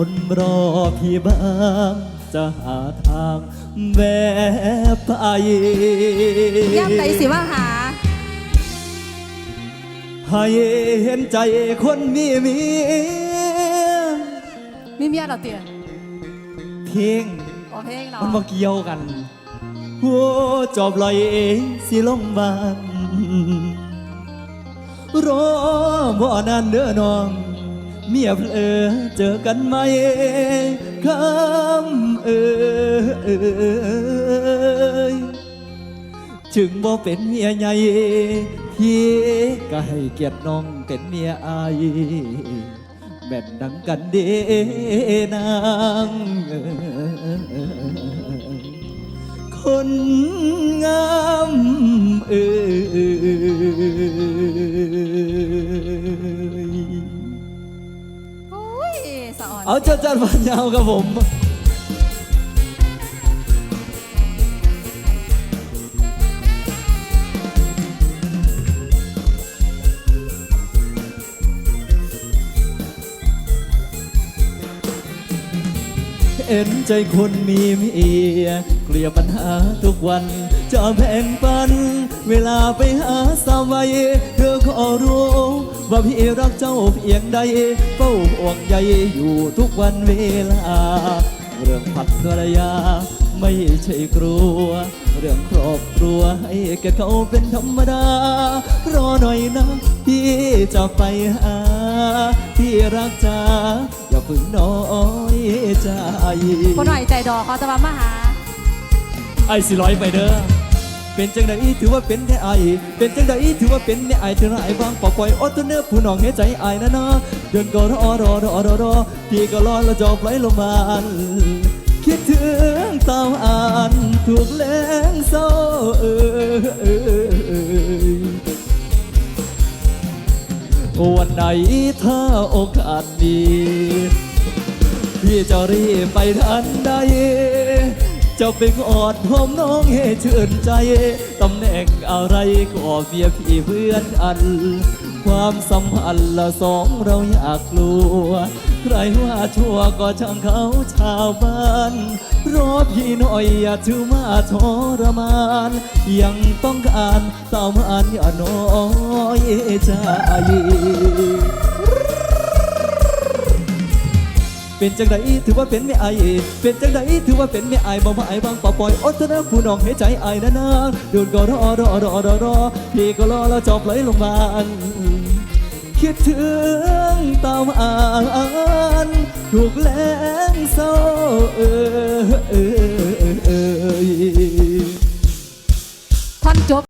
คนรอพี่บ้างจะหาทางแวะไปย่ำใดสิว่าหา ให้เห็นใจคนมีเมียมีเมียเหราเตียเพียงโอเพลงเนาะมันมาเกี่ยวกันหัวจอบลอยเองสิลงบานรอบ่นานเด้อน้อง เมียเพลอเจอกันไหมคำเอ่ยถึงบ่เป็นเมียใหญ่พี่ก็ให้เกียรติน้องเป็นเมียอายแม่นดังกันเดนางคนงามเอ่ย สะอ่อนเอาจัดจัดฟันยาวครับผมเอ็นใจคนมีเมียเกลียปัญหาทุกวัน จะแบ่งปัน เวลาไปหาสาวไว้เธอก็รู้ ว่าพี่รักเจ้าเพียงใดเฝ้าห่วงใยอยู่ทุกวันเวลา เรื่องผัดภรรยาไม่ใช่กลัว เรื่องครอบครัวให้แกเขาเป็นธรรมดา รอหน่อยนะพี่จะไปหาพี่รักจ้าอย่าเพึ่งน้อยใจคนหน่อยใจดอกเขาจะมามาหา ไอ้สิร้อยไปเด้อ เป็นจังใดถือว่าเป็นแค่ไอเป็นจังใดถือว่าเป็นแค่ไอายเธอไอ้บางปอกปล่อยอดตัวเนื้อผู้น้องให้ใจไอ้ายนะนะเดินก็รอรอรอรอรอพี่ก็รอแล้วจอบไหลลงมาคิดถึงตาอ่านถูกแรงเศร้าเอ่ยวันไหนถ้าโอกาสดี พี่จะรีบไปทันใด จะไปกอดหอมน้องให้ชื่นใจตำแหน่งอะไรก็เมียพี่เพื่อนอัน ความสัมพันธ์ละสองเราอยากกลัว ใครว่าชั่วก็ช่างเขาชาวบ้านรอพี่หน่อยอย่าถือมาทรมาน ยังต้องการตามอันอย่าน้อยใจ เป็นจังไดถือว่าเป็นแม่ไอายเป็นจังไดถือว่าเป็นแม่ไอายบอกว่าไอบางปอปล่อยอดเธอะนะผู้น้องให้ใจไอ้ายนะนะโดนก็รอรอรอรอรอพี่ก็รอแล้วจอบไหลลงมาคิดถึงตามอ่านถูกแรงเศร้าเออเออเออเออ